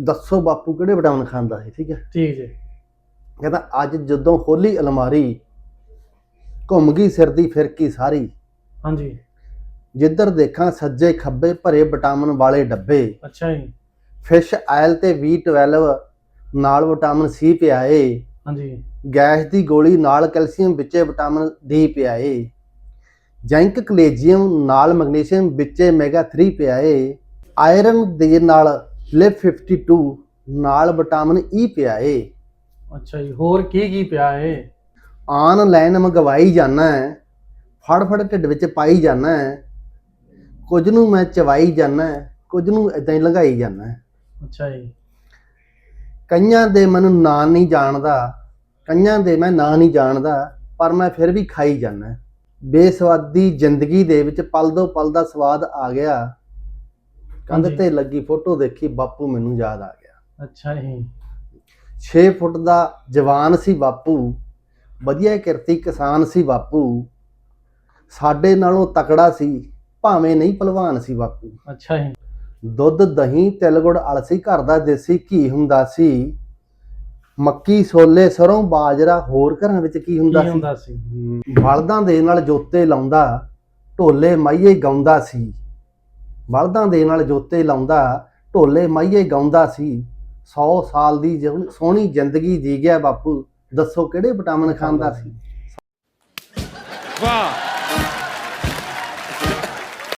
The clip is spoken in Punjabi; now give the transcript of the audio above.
ਦੱਸੋ ਬਾਪੂ ਕਿਹੜੇ ਵਿਟਾਮਿਨ ਖਾਂਦਾ ਸੀ ਠੀਕ ਹੈ? ਠੀਕ ਜੀ। ਕਹਿੰਦਾ ਅੱਜ ਜਦੋਂ ਖੋਲੀ ਅਲਮਾਰੀ ਘੁੰਮ ਗਈ ਸਿਰ ਦੀ ਫਿਰਕੀ ਸਾਰੀ? ਹਾਂਜੀ। ਜਿੱਧਰ ਦੇਖਾਂ ਸੱਜੇ ਖੱਬੇ ਭਰੇ ਵਿਟਾਮਿਨ ਵਾਲੇ ਡੱਬੇ। ਅੱਛਾ ਜੀ। ਫਿਸ਼ ਆਇਲ ਤੇ B12 ਨਾਲ ਵਿਟਾਮਿਨ ਸੀ ਪਿਆਏ। ਹਾਂਜੀ। ਗੈਸ ਦੀ ਗੋਲੀ ਨਾਲ ਕੈਲਸ਼ੀਅਮ ਵਿੱਚੇ ਵਿਟਾਮਿਨ ਡੀ ਪਿਆਏ। ਜ਼ਿੰਕ ਕਲੇਜੀਅਮ ਨਾਲ ਮੈਗਨੀਸ਼ੀਅਮ ਵਿੱਚੇ ਮੈਗਾ 3 ਪਿਆਏ। ਆਇਰਨ ਦੇ ਨਾਲ ਲਿਪ 52 ਨਾਲ ਵਿਟਾਮਿਨ ਈ ਪਿਆਏ ਅੱਛਾ ਜੀ ਹੋਰ ਕੀ ਕੀ ਪਿਆ ਏ? ਆਨਲਾਈਨ ਮੰਗਵਾਈ ਜਾਣਾ ਹੈ ਫੜ ਫੜ ਢਿੱਡ ਵਿੱਚ ਪਾਈ ਜਾਣਾ ਹੈ ਕੁਝ ਨੂੰ ਮੈਂ ਚਵਾਈ ਜਾਣਾ ਹੈ ਕੁਝ ਨੂੰ ਇਦਾਂ ਹੀ ਲੰਘਾਈ ਜਾਣਾ ਹੈ। ਅੱਛਾ ਜੀ। ਕਈਆਂ ਦੇ ਮੈਨੂੰ ਨਾਂ ਨਹੀਂ ਜਾਣਦਾ ਕਈਆਂ ਦੇ ਮੈਂ ਨਾਂ ਨਹੀਂ ਜਾਣਦਾ ਪਰ ਮੈਂ ਫਿਰ ਵੀ ਖਾਈ ਜਾਣਾ ਬੇਸਵਾਦੀ ਜ਼ਿੰਦਗੀ ਦੇ ਵਿੱਚ ਪਲ ਦੋ ਪਲ ਦਾ ਸਵਾਦ ਆ ਗਿਆ। ਕੰਧ। ਤੇ ਲੱਗੀ ਫੋਟੋ ਦੇਖੀ ਬਾਪੂ ਮੈਨੂੰ ਯਾਦ ਆ ਗਿਆ। ਅੱਛਾ ਜੀ। 6 ਫੁੱਟ ਦਾ ਜਵਾਨ ਸੀ ਬਾਪੂ ਵਧੀਆ ਕਿਰਤੀ ਕਿਸਾਨ ਸੀ ਬਾਪੂ। ਸਾਡੇ ਨਾਲੋਂ ਤਕੜਾ ਸੀ ਭਾਵੇਂ ਨਹੀਂ ਭਲਵਾਨ ਸੀ ਬਾਪੂ। ਅੱਛਾ ਜੀ। ਦੁੱਧ ਦਹੀਂ ਤਿਲ ਗੁੜ ਅਲਸੀ ਘਰ ਦਾ ਦੇਸੀ ਘੀ ਹੁੰਦਾ ਸੀ। ਮੱਕੀ ਛੋਲੇ ਸਰੋਂ ਬਾਜਰਾ ਹੋਰ ਘਰਾਂ ਵਿੱਚ ਕੀ ਹੁੰਦਾ ਕੀ ਸੀ? ਹੁੰਦਾ ਸੀ? ਬਲਦਾਂ ਦੇ ਨਾਲ ਜੋਤੇ ਲਾਉਂਦਾ ਢੋਲੇ ਮਾਈਏ ਗਾਉਂਦਾ ਸੀ। ਬਲਦਾਂ ਦੇ ਨਾਲ ਜੋਤੇ ਲਾਉਂਦਾ, ਢੋਲੇ ਮਾਈਏ ਗਾਉਂਦਾ ਸੀ। 100 ਸਾਲ ਦੀ ਸੋਹਣੀ ਜ਼ਿੰਦਗੀ ਜੀ ਗਿਆ ਬਾਪੂ। ਦੱਸੋ ਕਿਹੜੇ ਵਿਟਾਮਿਨ ਖਾਂਦਾ ਸੀ? ਵਾਹ।